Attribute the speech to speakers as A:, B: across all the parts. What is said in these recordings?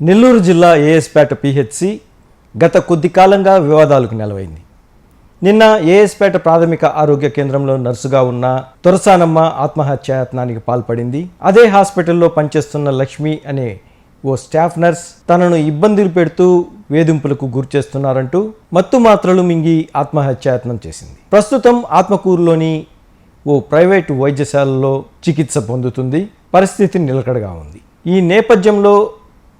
A: నెల్లూరు జిల్లా ఏఎస్పేట పిహెచ్సి గత కొద్ది కాలంగా వివాదాలకు నెలవైంది. నిన్న ఏఎస్పేట ప్రాథమిక ఆరోగ్య కేంద్రంలో నర్సుగా ఉన్న తొరసానమ్మ ఆత్మహత్యాయత్నానికి పాల్పడింది. అదే హాస్పిటల్లో పనిచేస్తున్న లక్ష్మి అనే ఓ స్టాఫ్ నర్స్ తనను ఇబ్బందులు పెడుతూ వేధింపులకు గురిచేస్తున్నారంటూ మత్తు మాత్రలు మింగి ఆత్మహత్యాయత్నం చేసింది. ప్రస్తుతం ఆత్మకూరులోని ఓ ప్రైవేటు వైద్యశాలలో చికిత్స పొందుతుంది. పరిస్థితి నిలకడగా ఉంది. ఈ నేపథ్యంలో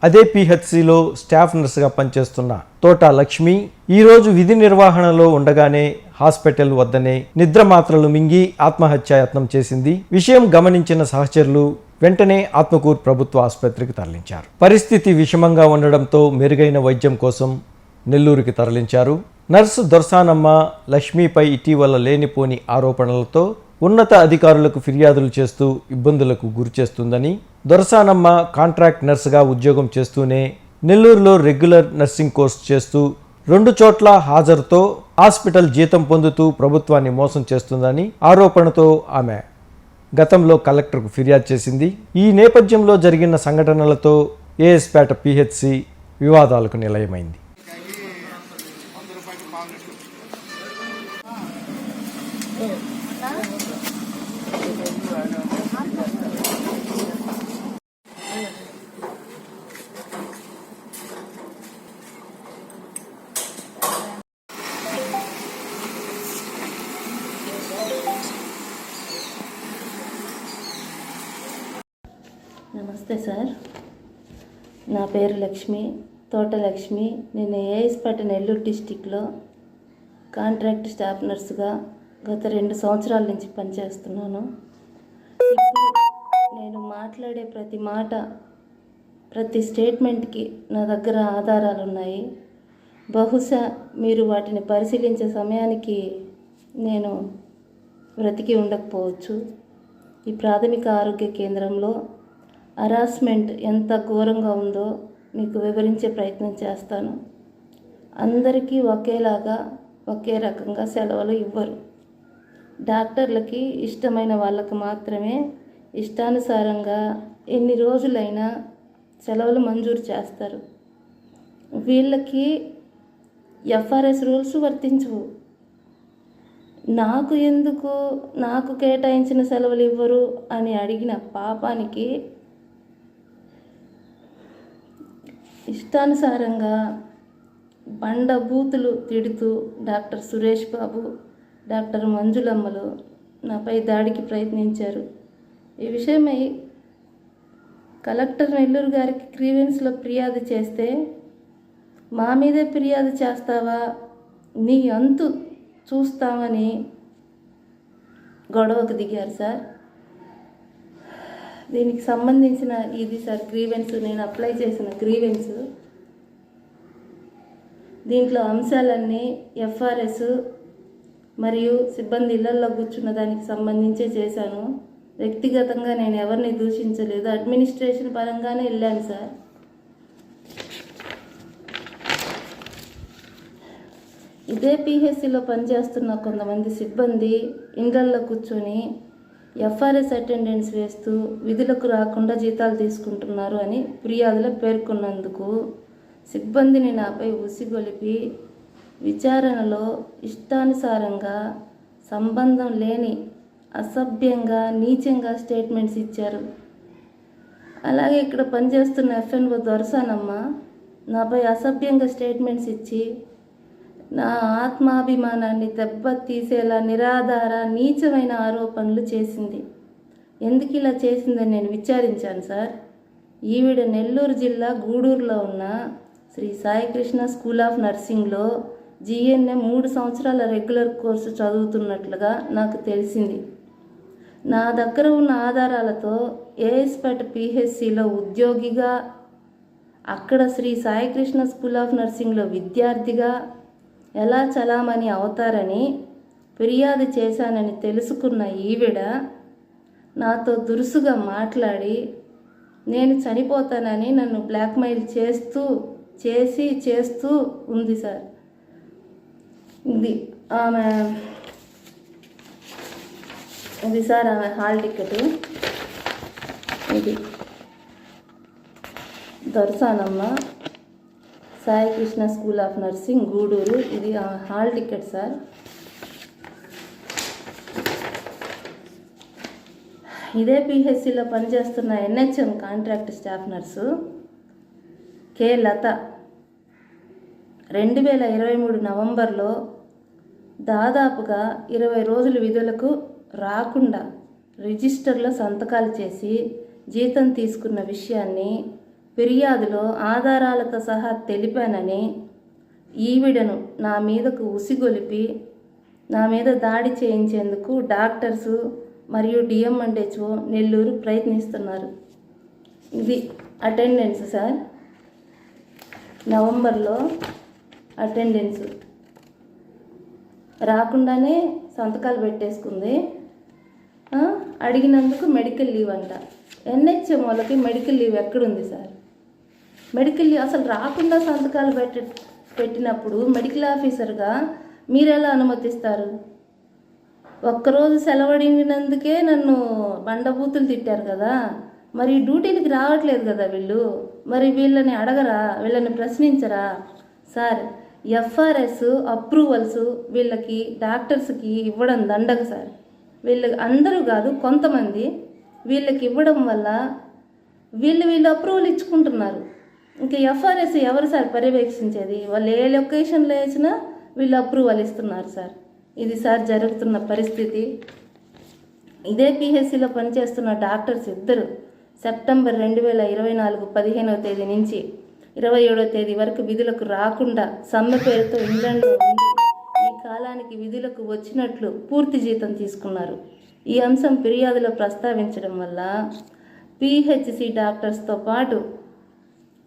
A: అదే పిహెచ్సిలో స్టాఫ్ నర్సుగా పనిచేస్తున్న తోట లక్ష్మి ఈరోజు విధి నిర్వహణలో ఉండగానే హాస్పిటల్ వద్దనే నిద్ర మాత్రలు మింగి ఆత్మహత్యాయత్నం చేసింది. విషయం గమనించిన సహచరులు వెంటనే ఆత్మకూరు ప్రభుత్వ ఆసుపత్రికి తరలించారు. పరిస్థితి విషమంగా ఉండడంతో మెరుగైన వైద్యం కోసం నెల్లూరుకి తరలించారు. నర్సు దొర్సానమ్మ లక్ష్మిపై ఇటీవల లేనిపోని ఆరోపణలతో ఉన్నత అధికారులకు ఫిర్యాదులు చేస్తూ ఇబ్బందులకు గురిచేస్తుందని దొరసానమ్మ కాంట్రాక్ట్ నర్సుగా ఉద్యోగం చేస్తూనే నెల్లూరులో రెగ్యులర్ నర్సింగ్ కోర్స్ చేస్తూ రెండు చోట్ల హాజరుతో హాస్పిటల్ జీతం పొందుతూ ప్రభుత్వాన్ని మోసం చేస్తుందని ఆరోపణతో ఆమె గతంలో కలెక్టర్కు ఫిర్యాదు చేసింది ఈ నేపథ్యంలో జరిగిన సంఘటనలతో ఏఎస్పేట పిహెచ్సి వివాదాలకు నిలయమైంది
B: నమస్తే సార్. నా పేరు లక్ష్మి. తోట లక్ష్మి నేను ఏఎస్పేట నెల్లూరు డిస్టిక్లో కాంట్రాక్ట్ స్టాఫ్ నర్సుగా గత రెండు సంవత్సరాల నుంచి పనిచేస్తున్నాను. ఇప్పుడు నేను మాట్లాడే ప్రతి మాట ప్రతి స్టేట్మెంట్కి నా దగ్గర ఆధారాలు ఉన్నాయి బహుశా మీరు వాటిని పరిశీలించే సమయానికి నేను బ్రతికి ఉండకపోవచ్చు. ఈ ప్రాథమిక ఆరోగ్య కేంద్రంలో హరాస్మెంట్ ఎంత ఘోరంగా ఉందో మీకు వివరించే ప్రయత్నం చేస్తాను. అందరికీ ఒకేలాగా ఒకే రకంగా సెలవులు ఇవ్వరు. డాక్టర్లకి ఇష్టమైన వాళ్ళకు మాత్రమే ఇష్టానుసారంగా ఎన్ని రోజులైనా సెలవులు మంజూరు చేస్తారు. వీళ్ళకి ఎఫ్ఆర్ఎస్ రూల్స్ వర్తించవు. నాకు ఎందుకు నాకు కేటాయించిన సెలవులు ఇవ్వరు అని అడిగిన పాపానికి ఇష్టానుసారంగా బండ బూతులు తిడుతూ డాక్టర్ సురేష్ బాబు డాక్టర్ మంజులమ్మలు నాపై దాడికి ప్రయత్నించారు. ఈ విషయమై కలెక్టర్ నెల్లూరు గారికి గ్రీవెన్స్లో ఫిర్యాదు చేస్తే మా మీదే ఫిర్యాదు చేస్తావా? నీ అంతు చూస్తామని గొడవకు దిగారు సార్. దీనికి సంబంధించిన ఇది సార్ గ్రీవెన్స్ నేను అప్లై చేసిన గ్రీవెన్స్ దీంట్లో అంశాలన్నీ ఎఫ్ఆర్ఎస్ మరియు సిబ్బంది ఇళ్ళలో కూర్చున్న దానికి సంబంధించే చేశాను. వ్యక్తిగతంగా నేను ఎవరిని దూషించలేదు. అడ్మినిస్ట్రేషన్ పరంగానే వెళ్ళాను సార్. ఇదే పిహెచ్సిలో పనిచేస్తున్న కొంతమంది సిబ్బంది ఇండ్లల్లో కూర్చొని ఎఫ్ఆర్ఎస్ అటెండెన్స్ వేస్తూ విధులకు రాకుండా జీతాలు తీసుకుంటున్నారు అని ఫిర్యాదులో పేర్కొన్నందుకు సిబ్బందిని నాపై ఉసిగొలిపి విచారణలో ఇష్టానుసారంగా సంబంధం లేని అసభ్యంగా నీచంగా స్టేట్మెంట్స్ ఇచ్చారు. అలాగే ఇక్కడ పనిచేస్తున్న ఎఫ్ఎన్ఓ దొరసానమ్మ నాపై అసభ్యంగా స్టేట్మెంట్స్ ఇచ్చి నా ఆత్మాభిమానాన్ని దెబ్బతీసేలా నిరాధార నీచమైన ఆరోపణలు చేసింది. ఎందుకు ఇలా చేసిందని నేను విచారించాను సార్. ఈవిడ నెల్లూరు జిల్లా గూడూరులో ఉన్న శ్రీ సాయికృష్ణ స్కూల్ ఆఫ్ నర్సింగ్లో జిఎన్ఏ మూడు సంవత్సరాల రెగ్యులర్ కోర్సు చదువుతున్నట్లుగా నాకు తెలిసింది. నా దగ్గర ఉన్న ఆధారాలతో ఏఎస్పేట పిహెచ్సిలో ఉద్యోగిగా అక్కడ శ్రీ సాయికృష్ణ స్కూల్ ఆఫ్ నర్సింగ్లో విద్యార్థిగా ఎలా చలామణి అవుతారని ఫిర్యాదు చేశానని తెలుసుకున్న ఈవిడ నాతో దురుసుగా మాట్లాడి నేను చనిపోతానని నన్ను బ్లాక్మెయిల్ చేస్తూ చేసి చేస్తూ ఉంది సార్. ఇది ఆమె ఇది సార్ ఆమె హాల్ టికెట్. ఇది Darshanamma Sai Krishna school of nursing Gudur. ఇది ఆమె హాల్ టికెట్ సార్. ఇదే పిహెచ్సిలో పనిచేస్తున్న NHM contract staff nurse K Latha. రెండు వేల ఇరవై మూడు నవంబర్లో దాదాపుగా ఇరవై రోజుల విధులకు రాకుండా రిజిస్టర్లో సంతకాలు చేసి జీతం తీసుకున్న విషయాన్ని ఫిర్యాదులో ఆధారాలతో సహా తెలిపానని ఈవిడను నా మీదకు ఉసిగొలిపి నా మీద దాడి చేయించేందుకు డాక్టర్సు మరియు డిఎంఎండ్హెచ్ఓ నెల్లూరు ప్రయత్నిస్తున్నారు. ఇది అటెండెన్స్ సార్. నవంబర్లో అటెండెన్స్. రాకుండానే సంతకాలు పెట్టేసుకుంది. అడిగినందుకు మెడికల్ లీవ్ అంట. ఎన్హెచ్ఎం వాళ్ళకి మెడికల్ లీవ్ ఎక్కడుంది సార్? మెడికల్ లీవ్ అసలు రాకుండా సంతకాలు పెట్టి పెట్టినప్పుడు మెడికల్ ఆఫీసర్గా మీరు ఎలా అనుమతిస్తారు? ఒక్కరోజు సెలవడిగినందుకే నన్ను బండబూతులు తిట్టారు కదా. మరి డ్యూటీలకి రావట్లేదు కదా వీళ్ళు. మరి వీళ్ళని అడగరా? వీళ్ళని ప్రశ్నించరా? సార్ ఎఫ్ఆర్ఎస్ అప్రూవల్స్ వీళ్ళకి డాక్టర్స్కి ఇవ్వడం దండగ సార్. వీళ్ళకి అందరూ కాదు కొంతమంది వీళ్ళకి ఇవ్వడం వల్ల వీళ్ళు వీళ్ళు అప్రూవల్ ఇచ్చుకుంటున్నారు. ఇంకా ఎఫ్ఆర్ఎస్ ఎవరు సార్ పర్యవేక్షించేది? వాళ్ళు ఏ లొకేషన్లో వేసినా వీళ్ళు అప్రూవల్ ఇస్తున్నారు సార్. ఇది సార్ జరుగుతున్న పరిస్థితి. ఇదే పిహెచ్సిలో పనిచేస్తున్న డాక్టర్స్ ఇద్దరు. సెప్టెంబర్ రెండు వేల ఇరవై నాలుగు పదిహేనవ తేదీ నుంచి ఇరవై ఏడవ తేదీ వరకు విధులకు రాకుండా సమ్మె పేరుతో ఇంగ్లాండ్లో ఉండి ఈ కాలానికి విధులకు వచ్చినట్లు పూర్తి జీతం తీసుకున్నారు. ఈ అంశం ఫిర్యాదులో ప్రస్తావించడం వల్ల పిహెచ్సి డాక్టర్స్తో పాటు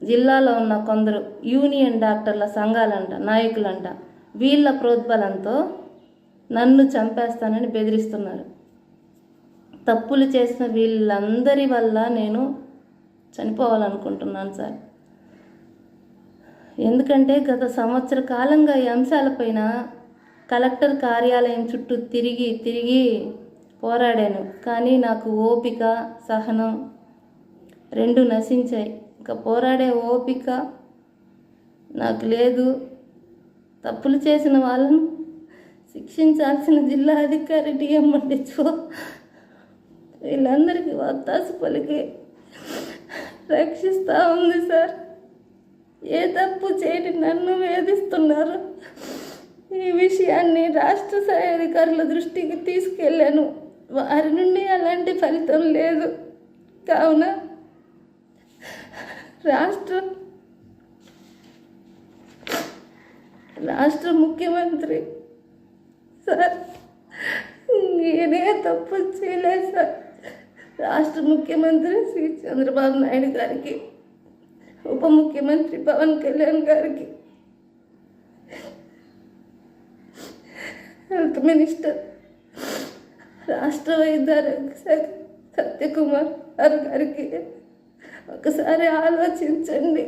B: జిల్లాలో ఉన్న కొందరు యూనియన్ డాక్టర్ల సంఘాలంట నాయకులంట వీళ్ళ ప్రోద్బలంతో నన్ను చంపేస్తానని బెదిరిస్తున్నారు. తప్పులు చేసిన వీళ్ళందరి వల్ల నేను చనిపోవాలనుకుంటున్నాను సార్. ఎందుకంటే గత సంవత్సర కాలంగా ఈ అంశాలపైన కలెక్టర్ కార్యాలయం చుట్టూ తిరిగి తిరిగి పోరాడాను. కానీ నాకు ఓపిక సహనం రెండు నశించాయి. ఇంకా పోరాడే ఓపిక నాకు లేదు. తప్పులు చేసిన వాళ్ళను శిక్షించాల్సిన జిల్లా అధికారి డిఎంఎండ్హెచ్ఓ వీళ్ళందరికీ వత్తాసు పలికి రక్షిస్తూ ఉంది సార్. ఏ తప్పు చేయని నన్ను వేధిస్తున్నారు? ఈ విషయాన్ని రాష్ట్ర స్థాయి అధికారుల దృష్టికి తీసుకెళ్ళాను. వారి నుండి అలాంటి ఫలితం లేదు. కావున రాష్ట్ర రాష్ట్ర ముఖ్యమంత్రి సార్ నేనే తప్పు చేయలేదు సార్. రాష్ట్ర ముఖ్యమంత్రి శ్రీ చంద్రబాబు నాయుడు గారికి ఉప ముఖ్యమంత్రి పవన్ కళ్యాణ్ గారికి. హెల్త్ మినిస్టర్ రాష్ట్ర వైద్యారోగ్య శాఖ సత్యకుమార్ గారు గారికి ఒకసారి ఆలోచించండి.